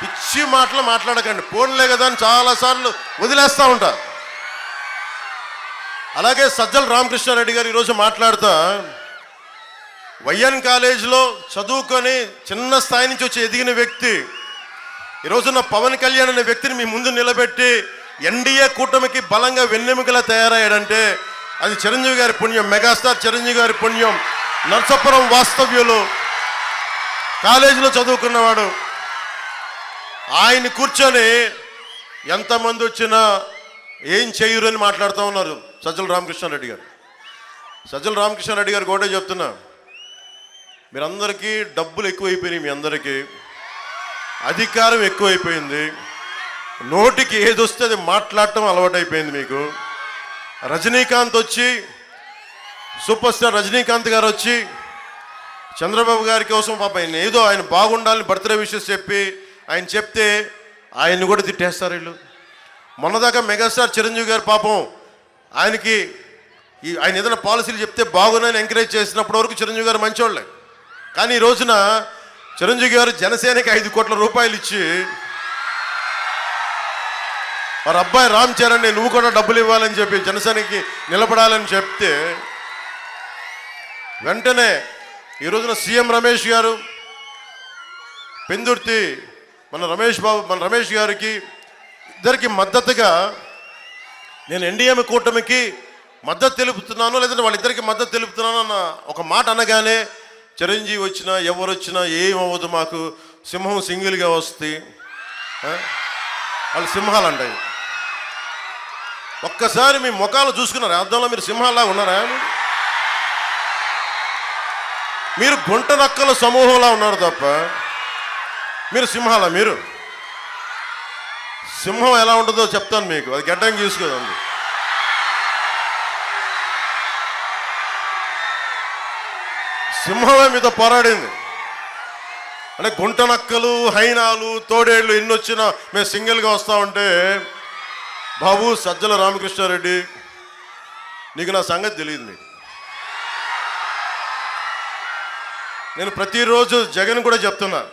పిచ్చి మాటలు మాట్లాడకండి. ఫోన్లే కదా అని చాలాసార్లు వదిలేస్తూ ఉంటారు అలాగే సజ్జల రామకృష్ణారెడ్డి గారు ఈరోజు మాట్లాడుతా వైఎన్ కాలేజీలో చదువుకొని చిన్న స్థాయి నుంచి వచ్చి ఎదిగిన వ్యక్తి ఈరోజున్న పవన్ కళ్యాణ్ అనే వ్యక్తిని మీ ముందు నిలబెట్టి ఎన్డీఏ కూటమికి బలంగా వెన్నెముకలా తయారయ్యాడంటే అది చిరంజీవి గారి పుణ్యం మెగాస్టార్ చిరంజీవి గారి పుణ్యం నర్సపురం వాస్తవ్యులు. కాలేజీలో చదువుకున్నవాడు ఆయన కూర్చొని ఎంతమంది వచ్చినా ఏం చేయరు అని మాట్లాడుతూ ఉన్నారు సజ్జల రామకృష్ణారెడ్డి గారు. సజ్జల రామకృష్ణారెడ్డి గారు కూడా చెప్తున్నా. మీరందరికీ డబ్బులు ఎక్కువైపోయినాయి మీ అందరికీ. అధికారం ఎక్కువైపోయింది. నోటికి ఏది వస్తే అది మాట్లాడటం అలవాటైపోయింది మీకు. రజనీకాంత్ వచ్చి సూపర్ స్టార్ రజనీకాంత్ గారు వచ్చి చంద్రబాబు గారి కోసం పాప ఆయన ఏదో ఆయన బాగుండాలని బర్త్డే విషెస్ చెప్పి ఆయన చెప్తే ఆయన్ని కూడా తిట్టేస్తారు వీళ్ళు. మొన్నదాకా మెగాస్టార్ చిరంజీవి గారు పాపం ఆయనకి ఈ ఆయన ఏదైనా పాలసీలు చెప్తే బాగున్నాయని ఎంకరేజ్ చేసినప్పటి వరకు చిరంజీవి గారు మంచోళ్ళే. కానీ ఈ రోజున చిరంజీవి గారు జనసేనకి ఐదు కోట్ల రూపాయలు ఇచ్చి వారి అబ్బాయి రామ్ చరణ్ నువ్వు కూడా డబ్బులు ఇవ్వాలని చెప్పి జనసేనకి నిలబడాలని చెప్తే వెంటనే ఈ రోజున సీఎం రమేష్ గారు పెందుర్తి మన రమేష్ బాబు మన రమేష్ గారికి ఇద్దరికి మద్దతుగా నేను ఎన్డీఎం కూటమికి మద్దతు తెలుపుతున్నాను లేదంటే వాళ్ళిద్దరికి మద్దతు తెలుపుతున్నాను అన్న ఒక మాట అనగానే చిరంజీవి వచ్చినా ఎవరు వచ్చినా ఏమవ్వదు అవ్వదు మాకు. సింహం సింగిల్గా వస్తే వాళ్ళు సింహాలు అంటాయి ఒక్కసారి మీ ముఖాలు చూసుకున్నారు? అర్థంలో మీరు సింహాలా ఉన్నారా? మీరు గుంట నక్కల సమూహంలా ఉన్నారు తప్ప. మీరు సింహాల మీరు. సింహం ఎలా ఉంటుందో చెప్తాను మీకు. అది గడ్డం గీసుకోదండి సింహమే మీతో పోరాడింది. అంటే గుంట నక్కలు హైనాలు తోడేళ్ళు ఎన్ని వచ్చినా మేము సింగిల్గా వస్తా ఉంటే బాబు సజ్జల రామకృష్ణారెడ్డి నీకు నా సంగతి తెలియదు నీకు. నేను ప్రతిరోజు జగన్ కూడా చెప్తున్నా.